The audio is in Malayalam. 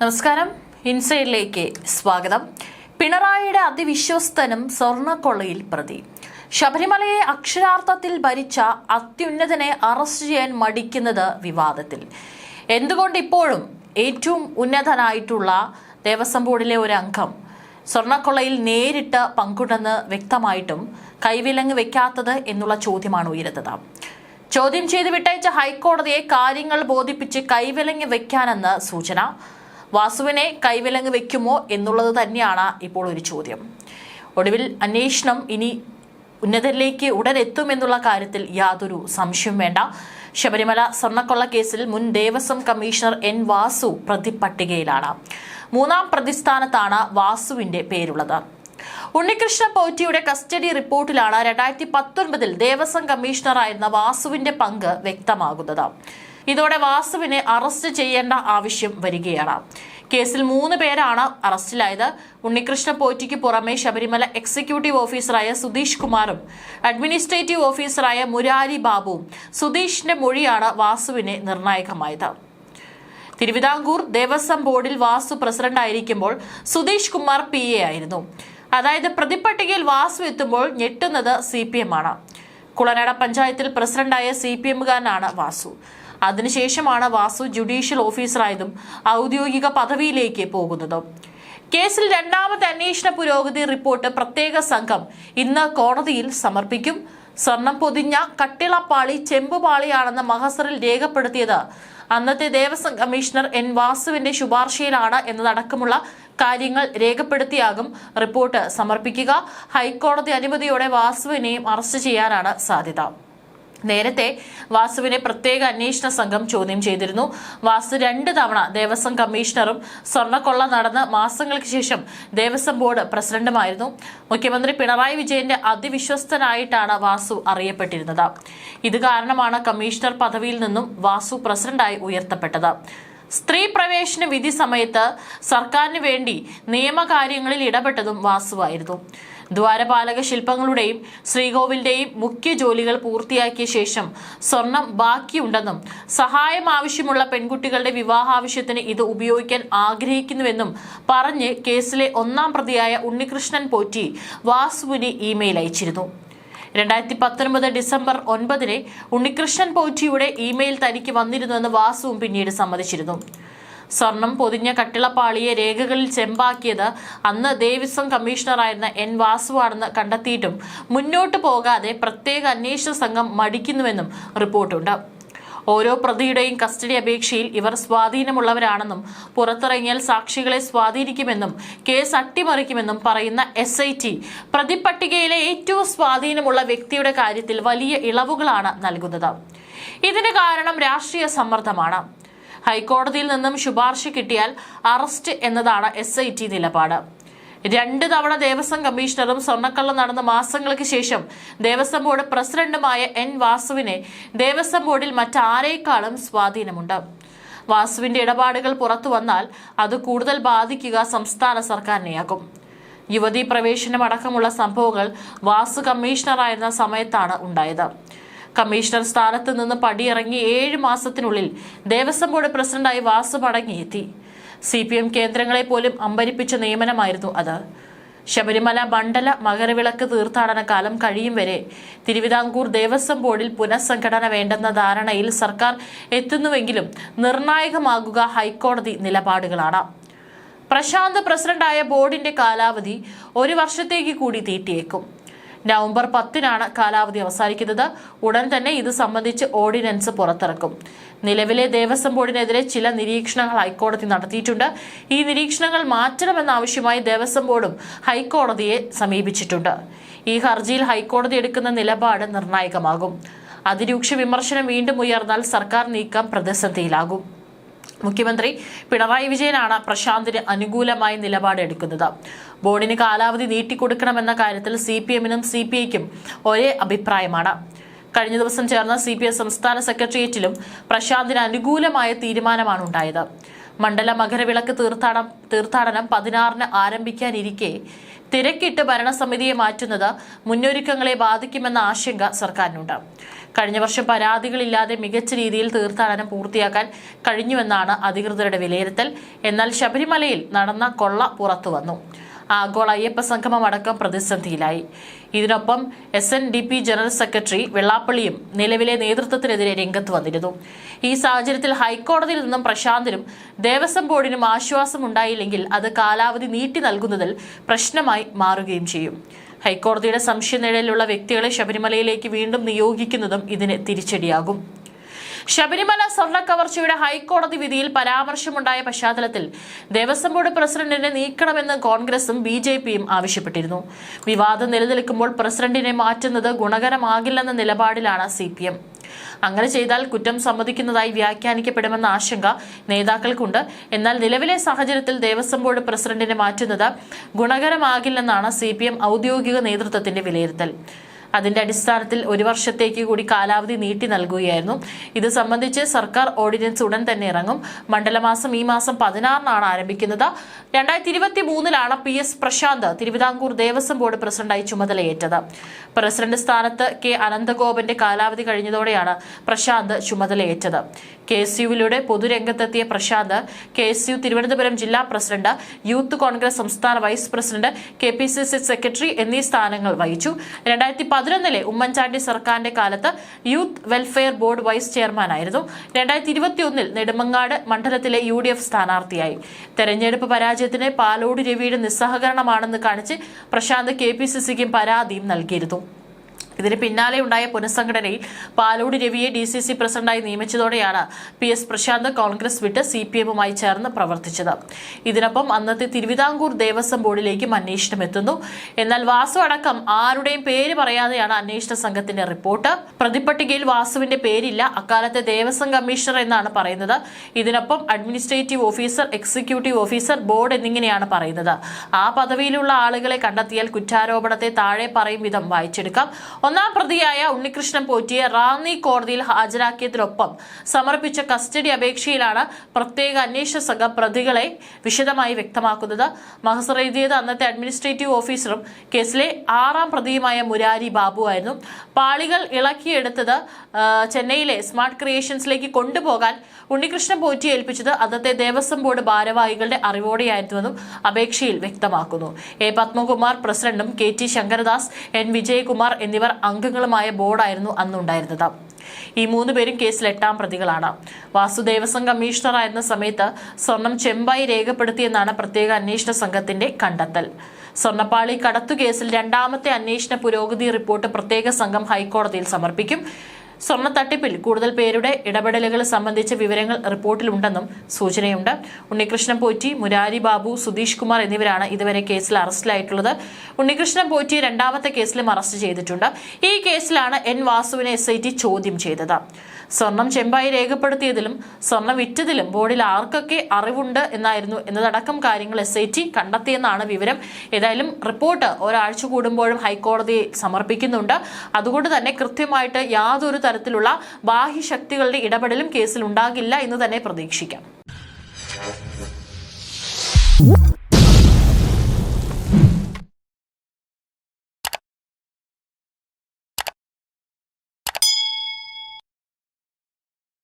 നമസ്കാരം. ഇൻസൈഡിലേക്ക് സ്വാഗതം. പിണറായിയുടെ അതിവിശ്വസ്തനും സ്വർണക്കൊള്ളയിൽ പ്രതി. ശബരിമലയെ അക്ഷരാർത്ഥത്തിൽ ഭരിച്ച അത്യുന്നതനെ അറസ്റ്റ് ചെയ്യാൻ മടിക്കുന്നത് വിവാദത്തിൽ. എന്തുകൊണ്ട് ഇപ്പോഴും ഏറ്റവും ഉന്നതനായിട്ടുള്ള ദേവസ്വം ബോർഡിലെ ഒരു അംഗം നേരിട്ട് പങ്കുണ്ടെന്ന് വ്യക്തമായിട്ടും കൈവിലങ്ങ് വെക്കാത്തത് എന്നുള്ള ചോദ്യമാണ് ഉയരുന്നത്. ചോദ്യം ചെയ്ത് വിട്ടയച്ച ഹൈക്കോടതിയെ കാര്യങ്ങൾ ബോധിപ്പിച്ച് കൈവിലങ്ങ് വെക്കാനെന്ന് സൂചന. വാസുവിനെ കൈവിലങ്ങ് വെക്കുമോ എന്നുള്ളത് തന്നെയാണ് ഇപ്പോൾ ഒരു ചോദ്യം. ഒടുവിൽ അന്വേഷണം ഇനി ഉന്നതരിലേക്ക് ഉടൻ എത്തുമെന്നുള്ള കാര്യത്തിൽ യാതൊരു സംശയം വേണ്ട. ശബരിമല സ്വർണക്കൊള്ള കേസിൽ മുൻ ദേവസ്വം കമ്മീഷണർ എൻ വാസു പ്രതിപട്ടികയിലാണ്. മൂന്നാം പ്രതിസ്ഥാനത്താണ് വാസുവിന്റെ പേരുള്ളത്. ഉണ്ണികൃഷ്ണ പോറ്റിയുടെ കസ്റ്റഡി റിപ്പോർട്ടിലാണ് രണ്ടായിരത്തി പത്തൊൻപതിൽ ദേവസ്വം കമ്മീഷണറായിരുന്ന വാസുവിന്റെ പങ്ക് വ്യക്തമാകുന്നത്. ഇതോടെ വാസുവിനെ അറസ്റ്റ് ചെയ്യേണ്ട ആവശ്യം വരികയാണ്. കേസിൽ മൂന്ന് പേരാണ് അറസ്റ്റിലായത്. ഉണ്ണികൃഷ്ണ പോറ്റിക്ക് പുറമെ ശബരിമല എക്സിക്യൂട്ടീവ് ഓഫീസറായ സുധീഷ് കുമാറും അഡ്മിനിസ്ട്രേറ്റീവ് ഓഫീസറായ മുരാരി ബാബുവും സുധീഷിന്റെ മൊഴിയാണ് വാസുവിനെ നിർണായകമായത്. തിരുവിതാംകൂർ ദേവസ്വം ബോർഡിൽ വാസു പ്രസിഡന്റായിരിക്കുമ്പോൾ സുധീഷ് കുമാർ പി എ ആയിരുന്നു. അതായത് പ്രതിപ്പട്ടികയിൽ വാസു എത്തുമ്പോൾ ഞെട്ടുന്നത് സി പി എം ആണ്. കുളനട പഞ്ചായത്തിൽ പ്രസിഡന്റായ സി പി എമ്മുകാരനാണ് വാസു. അതിനുശേഷമാണ് വാസു ജുഡീഷ്യൽ ഓഫീസറായതും ഔദ്യോഗിക പദവിയിലേക്ക് പോകുന്നതും. കേസിൽ രണ്ടാമത്തെ അന്വേഷണ പുരോഗതി റിപ്പോർട്ട് പ്രത്യേക സംഘം ഇന്ന് കോടതിയിൽ സമർപ്പിക്കും. സ്വർണം പൊതിഞ്ഞ കട്ടിളപ്പാളി ചെമ്പുപാളിയാണെന്ന് മഹസറിൽ രേഖപ്പെടുത്തിയത് അന്നത്തെ ദേവസ്വം കമ്മീഷണർ എൻ വാസുവിന്റെ ശുപാർശയിലാണ് എന്നതടക്കമുള്ള കാര്യങ്ങൾ രേഖപ്പെടുത്തിയാകും റിപ്പോർട്ട് സമർപ്പിക്കുക. ഹൈക്കോടതി അനുമതിയോടെ വാസുവിനെയും അറസ്റ്റ് ചെയ്യാനാണ് സാധ്യത. നേരത്തെ വാസുവിനെ പ്രത്യേക അന്വേഷണ സംഘം ചോദ്യം ചെയ്തിരുന്നു. വാസു രണ്ട് തവണ ദേവസ്വം കമ്മീഷണറും സ്വർണക്കൊള്ള നടന്ന് മാസങ്ങൾക്ക് ശേഷം ദേവസ്വം ബോർഡ് പ്രസിഡന്റുമായിരുന്നു. മുഖ്യമന്ത്രി പിണറായി വിജയന്റെ അതിവിശ്വസ്തനായിട്ടാണ് വാസു അറിയപ്പെട്ടിരുന്നത്. ഇത് കാരണമാണ് കമ്മീഷണർ പദവിയിൽ നിന്നും വാസു പ്രസിഡന്റായി ഉയർത്തപ്പെട്ടത്. സ്ത്രീ പ്രവേശന വിധി സമയത്ത് സർക്കാരിന് വേണ്ടി നിയമകാര്യങ്ങളിൽ ഇടപെട്ടതും വാസുവായിരുന്നു. ദ്വാരപാലക ശില്പങ്ങളുടെയും ശ്രീകോവിലിന്റെയും മുഖ്യ ജോലികൾ പൂർത്തിയാക്കിയ ശേഷം സ്വർണം ബാക്കിയുണ്ടെന്നും സഹായം ആവശ്യമുള്ള പെൺകുട്ടികളുടെ വിവാഹാവശ്യത്തിന് ഇത് ഉപയോഗിക്കാൻ ആഗ്രഹിക്കുന്നുവെന്നും പറഞ്ഞ് കേസിലെ ഒന്നാം പ്രതിയായ ഉണ്ണികൃഷ്ണൻ പോറ്റി വാസുവിന് ഇമെയിൽ അയച്ചിരുന്നു. രണ്ടായിരത്തി പത്തൊൻപത് ഡിസംബർ ഒൻപതിന് ഉണ്ണികൃഷ്ണൻ പോറ്റിയുടെ ഇമെയിൽ തനിക്ക് വന്നിരുന്നുവെന്ന് വാസുവും പിന്നീട് സമ്മതിച്ചിരുന്നു. സ്വർണം പൊതിഞ്ഞ കട്ടിളപ്പാളിയെ രേഖകളിൽ ചെമ്പാക്കിയത് അന്ന് ദേവസ്വം കമ്മീഷണറായിരുന്ന എൻ വാസുവാണെന്ന് കണ്ടെത്തിയിട്ടും മുന്നോട്ട് പോകാതെ പ്രത്യേക അന്വേഷണ സംഘം മടിക്കുന്നുവെന്നും റിപ്പോർട്ടുണ്ട്. ഓരോ പ്രതിയുടെയും കസ്റ്റഡി അപേക്ഷയിൽ ഇവർ സ്വാധീനമുള്ളവരാണെന്നും പുറത്തിറങ്ങിയാൽ സാക്ഷികളെ സ്വാധീനിക്കുമെന്നും കേസ് അട്ടിമറിക്കുമെന്നും പറയുന്ന എസ് ഐ ടി പ്രതിപട്ടികയിലെ ഏറ്റവും സ്വാധീനമുള്ള വ്യക്തിയുടെ കാര്യത്തിൽ വലിയ ഇളവുകളാണ് നൽകുന്നത്. ഇതിന് കാരണം രാഷ്ട്രീയ സമ്മർദ്ദമാണ്. ഹൈക്കോടതിയിൽ നിന്നും ശുപാർശ കിട്ടിയാൽ അറസ്റ്റ് എന്നതാണ് എസ് നിലപാട്. രണ്ട് തവണ ദേവസ്വം കമ്മീഷണറും സ്വർണക്കള്ള നടന്ന മാസങ്ങൾക്ക് ശേഷം ദേവസ്വം ബോർഡ് പ്രസിഡന്റുമായ എൻ വാസുവിനെ ദേവസ്വം ബോർഡിൽ മറ്റാരേക്കാളും സ്വാധീനമുണ്ട്. വാസുവിന്റെ ഇടപാടുകൾ പുറത്തു വന്നാൽ അത് കൂടുതൽ ബാധിക്കുക സംസ്ഥാന സർക്കാരിനെയാകും യുവതീ പ്രവേശനം അടക്കമുള്ള സംഭവങ്ങൾ വാസു കമ്മീഷണറായിരുന്ന സമയത്താണ് ഉണ്ടായത്. കമ്മീഷണർ സ്ഥാനത്ത് നിന്ന് പടിയിറങ്ങി ഏഴ് മാസത്തിനുള്ളിൽ ദേവസ്വം ബോർഡ് പ്രസിഡന്റായി വാസു മടങ്ങിയെത്തി. സി പി എം കേന്ദ്രങ്ങളെ പോലും അമ്പരിപ്പിച്ച നിയമനമായിരുന്നു അത്. ശബരിമല മണ്ഡല മകരവിളക്ക് തീർത്ഥാടന കാലം കഴിയും വരെ തിരുവിതാംകൂർ ദേവസ്വം ബോർഡിൽ പുനഃസംഘടന വേണ്ടെന്ന ധാരണയിൽ സർക്കാർ എത്തുന്നുവെങ്കിലും നിർണായകമാകുക ഹൈക്കോടതി നിലപാടുകളാണ്. പ്രശാന്ത് പ്രസിഡന്റായ ബോർഡിന്റെ കാലാവധി ഒരു വർഷത്തേക്ക് കൂടി നീട്ടിയേക്കും. നവംബർ പത്തിനാണ് കാലാവധി അവസാനിക്കുന്നത്. ഉടൻ തന്നെ ഇത് സംബന്ധിച്ച് ഓർഡിനൻസ് പുറത്തിറക്കും. നിലവിലെ ദേവസ്വം ബോർഡിനെതിരെ ചില നിരീക്ഷണങ്ങൾ ഹൈക്കോടതി നടത്തിയിട്ടുണ്ട്. ഈ നിരീക്ഷണങ്ങൾ മാറ്റണമെന്നാവശ്യമായി ദേവസ്വം ബോർഡും ഹൈക്കോടതിയെ സമീപിച്ചിട്ടുണ്ട്. ഈ ഹർജിയിൽ ഹൈക്കോടതി എടുക്കുന്ന നിലപാട് നിർണായകമാകും. അതിരൂക്ഷ വിമർശനം വീണ്ടും ഉയർന്നാൽ സർക്കാർ നീക്കം പ്രതിസന്ധിയിലാകും. മുഖ്യമന്ത്രി പിണറായി വിജയനാണ് പ്രശാന്തിന് അനുകൂലമായി നിലപാടെടുക്കുന്നത് ബോർഡിന് കാലാവധി നീട്ടിക്കൊടുക്കണമെന്ന കാര്യത്തിൽ സി പി എമ്മിനും സി പി ഐക്കും ഒരേ അഭിപ്രായമാണ്. കഴിഞ്ഞ ദിവസം ചേർന്ന സി പി ഐ സംസ്ഥാന സെക്രട്ടേറിയറ്റിലും പ്രശാന്തിന് അനുകൂലമായ തീരുമാനമാണ് ഉണ്ടായത്. മണ്ഡല മകരവിളക്ക് തീർത്ഥാടനം തീർത്ഥാടനം പതിനാറിന് ആരംഭിക്കാനിരിക്കെ തിരക്കിട്ട് ഭരണസമിതിയെ മാറ്റുന്നത് മുന്നൊരുക്കങ്ങളെ ബാധിക്കുമെന്ന ആശങ്ക സർക്കാരിനുണ്ട്. കഴിഞ്ഞ വർഷം പരാതികളില്ലാതെ മികച്ച രീതിയിൽ തീർത്ഥാടനം പൂർത്തിയാക്കാൻ കഴിഞ്ഞുവെന്നാണ് അധികൃതരുടെ വിലയിരുത്തൽ. എന്നാൽ ശബരിമലയിൽ നടന്ന കൊള്ള പുറത്തു വന്നു ആഗോള അയ്യപ്പ സംഗമം അടക്കം പ്രതിസന്ധിയിലായി. ഇതിനൊപ്പം S N D P general secretary വെള്ളാപ്പള്ളിയും നിലവിലെ നേതൃത്വത്തിനെതിരെ രംഗത്ത് വന്നിരുന്നു. ഈ സാഹചര്യത്തിൽ ഹൈക്കോടതിയിൽ നിന്നും പ്രശാന്തിനും ദേവസ്വം ബോർഡിനും ആശ്വാസം ഉണ്ടായില്ലെങ്കിൽ അത് കാലാവധി നീട്ടി നൽകുന്നതിൽ പ്രശ്നമായി മാറുകയും ചെയ്യും. ഹൈക്കോടതിയുടെ സംശയനിഴലിലുള്ള വ്യക്തികളെ ശബരിമലയിലേക്ക് വീണ്ടും നിയോഗിക്കുന്നതും ഇതിന് തിരിച്ചടിയാകും. ശബരിമല സ്വർണ കവർച്ചയുടെ ഹൈക്കോടതി വിധിയിൽ പരാമർശമുണ്ടായ പശ്ചാത്തലത്തിൽ ദേവസ്വം ബോർഡ് പ്രസിഡന്റിനെ നീക്കണമെന്ന് കോൺഗ്രസും ബി ജെ പിയും ആവശ്യപ്പെട്ടിരുന്നു. വിവാദം നിലനിൽക്കുമ്പോൾ പ്രസിഡന്റിനെ മാറ്റുന്നത് ഗുണകരമാകില്ലെന്ന നിലപാടിലാണ് സി പി എം. അങ്ങനെ ചെയ്താൽ കുറ്റം സമ്മതിക്കുന്നതായി വ്യാഖ്യാനിക്കപ്പെടുമെന്ന ആശങ്ക നേതാക്കൾക്കുണ്ട്. എന്നാൽ നിലവിലെ സാഹചര്യത്തിൽ ദേവസ്വം ബോർഡ് പ്രസിഡന്റിനെ മാറ്റുന്നത് ഗുണകരമാകില്ലെന്നാണ് സി ഔദ്യോഗിക നേതൃത്വത്തിന്റെ വിലയിരുത്തൽ. അതിന്റെ അടിസ്ഥാനത്തിൽ ഒരു വർഷത്തേക്ക് കൂടി കാലാവധി നീട്ടി നൽകുകയായിരുന്നു. ഇത് സംബന്ധിച്ച് സർക്കാർ ഓർഡിനൻസ് ഉടൻ തന്നെ ഇറങ്ങും. മണ്ഡലമാസം ഈ മാസം പതിനാറിനാണ് ആരംഭിക്കുന്നത്. രണ്ടായിരത്തി ഇരുപത്തി മൂന്നിലാണ് P S Prashanth Thiruvithamkoor Devaswom board പ്രസിഡന്റായി ചുമതലയേറ്റത്. പ്രസിഡന്റ് സ്ഥാനത്ത് കെ അനന്തഗോപന്റെ കാലാവധി കഴിഞ്ഞതോടെയാണ് പ്രശാന്ത് ചുമതലയേറ്റത്. കെ എസ് യുവിലൂടെ പൊതുരംഗത്തെത്തിയ Prashanth K S U Thiruvananthapuram ജില്ലാ പ്രസിഡന്റ് യൂത്ത് കോൺഗ്രസ് സംസ്ഥാന vice president K P C C secretary എന്നീ സ്ഥാനങ്ങൾ വഹിച്ചു. രണ്ടായിരത്തി പതിനൊന്നിലെ ഉമ്മൻചാണ്ടി സർക്കാരിന്റെ കാലത്ത് യൂത്ത് വെൽഫെയർ ബോർഡ് വൈസ് ചെയർമാനായിരുന്നു. രണ്ടായിരത്തി ഇരുപത്തിയൊന്നിൽ നെടുമങ്ങാട് മണ്ഡലത്തിലെ യു ഡി എഫ് സ്ഥാനാർത്ഥിയായി. തെരഞ്ഞെടുപ്പ് പരാജയത്തിന് പാലോട് രവിയുടെ നിസ്സഹകരണമാണെന്ന് കാണിച്ച് പ്രശാന്ത് കെ പി സി സിക്കും പരാതിയും നൽകിയിരുന്നു. ഇതിന് പിന്നാലെ ഉണ്ടായ പുനഃസംഘടനയിൽ പാലോട് രവിയെ ഡി സി സി പ്രസിഡന്റായി നിയമിച്ചതോടെയാണ് പി എസ് പ്രശാന്ത് കോൺഗ്രസ് വിട്ട് സി പി എമ്മുമായി ചേർന്ന് പ്രവർത്തിച്ചത്. ഇതിനൊപ്പം അന്നത്തെ തിരുവിതാംകൂർ ദേവസ്വം ബോർഡിലേക്കും അന്വേഷണം എത്തുന്നു. എന്നാൽ വാസു അടക്കം ആരുടെയും പേര് പറയാതെയാണ് അന്വേഷണ സംഘത്തിന്റെ റിപ്പോർട്ട്. പ്രതിപട്ടികയിൽ വാസുവിന്റെ പേരില്ല. അക്കാലത്തെ ദേവസ്വം കമ്മീഷണർ എന്നാണ് പറയുന്നത്. ഇതിനൊപ്പം administrative officer executive officer board എന്നിങ്ങനെയാണ് പറയുന്നത്. ആ പദവിയിലുള്ള ആളുകളെ കണ്ടെത്തിയാൽ കുറ്റാരോപണത്തെ താഴെ പറയും വിധം വായിച്ചെടുക്കാം. ഒന്നാം പ്രതിയായ ഉണ്ണികൃഷ്ണൻ പോറ്റിയെ റാന്നി കോടതിയിൽ ഹാജരാക്കിയതിനൊപ്പം സമർപ്പിച്ച കസ്റ്റഡി അപേക്ഷയിലാണ് പ്രത്യേക അന്വേഷണ സംഘം പ്രതികളെ വിശദമായി വ്യക്തമാക്കുന്നത്. മഹസർ എഴുതിയത് അന്നത്തെ അഡ്മിനിസ്ട്രേറ്റീവ് ഓഫീസറും കേസിലെ ആറാം പ്രതിയുമായ മുരാരി ബാബുവായിരുന്നു പാളികൾ ഇളക്കിയെടുത്തത് ചെന്നൈയിലെ സ്മാർട്ട് ക്രിയേഷൻസിലേക്ക് കൊണ്ടുപോകാൻ ഉണ്ണികൃഷ്ണൻ പോറ്റി ഏൽപ്പിച്ചത് അന്നത്തെ ദേവസ്വം ബോർഡ് ഭാരവാഹികളുടെ അറിവോടെയായിരുന്നുവെന്നും അപേക്ഷയിൽ വ്യക്തമാക്കുന്നു. എ പത്മകുമാർ പ്രസിഡന്റും K T Sankaradas N Vijayakumar എന്നിവർ അംഗങ്ങളുമായ ബോർഡായിരുന്നു അന്നുണ്ടായിരുന്നത്. ഈ മൂന്ന് പേരും കേസിൽ എട്ടാം പ്രതികളാണ്. വാസുദേവസ്വം കമ്മീഷണറായിരുന്ന സമയത്ത് സ്വർണം ചെമ്പായി രേഖപ്പെടുത്തിയെന്നാണ് പ്രത്യേക അന്വേഷണ സംഘത്തിന്റെ കണ്ടെത്തൽ. സ്വർണപ്പാളി കടത്തുകേസിൽ രണ്ടാമത്തെ അന്വേഷണ പുരോഗതി റിപ്പോർട്ട് പ്രത്യേക സംഘം ഹൈക്കോടതിയിൽ സമർപ്പിക്കും. സ്വർണ തട്ടിപ്പിൽ കൂടുതൽ പേരുടെ ഇടപെടലുകൾ സംബന്ധിച്ച വിവരങ്ങൾ റിപ്പോർട്ടിലുണ്ടെന്നും സൂചനയുണ്ട്. ഉണ്ണികൃഷ്ണൻ പോറ്റി മുരാരി ബാബു സുധീഷ് കുമാർ എന്നിവരാണ് ഇതുവരെ കേസിൽ അറസ്റ്റിലായിട്ടുള്ളത്. ഉണ്ണികൃഷ്ണൻ പോറ്റി രണ്ടാമത്തെ കേസിലും അറസ്റ്റ് ചെയ്തിട്ടുണ്ട്. ഈ കേസിലാണ് എൻ വാസുവിനെ എസ് ചോദ്യം ചെയ്തത്. സ്വർണം ചെമ്പായി രേഖപ്പെടുത്തിയതിലും സ്വർണം വിറ്റതിലും ബോർഡിൽ ആർക്കൊക്കെ അറിവുണ്ട് എന്നായിരുന്നു എന്നതടക്കം കാര്യങ്ങൾ എസ് ഐ ടി കണ്ടെത്തിയെന്നാണ് വിവരം. ഏതായാലും റിപ്പോർട്ട് ഒരാഴ്ച കൂടുമ്പോഴും ഹൈക്കോടതിയെ സമർപ്പിക്കുന്നുണ്ട്. അതുകൊണ്ട് തന്നെ കൃത്യമായിട്ട് യാതൊരു തരത്തിലുള്ള ബാഹ്യശക്തികളുടെ ഇടപെടലും കേസിൽ ഉണ്ടാകില്ല എന്ന് തന്നെ പ്രതീക്ഷിക്കാം.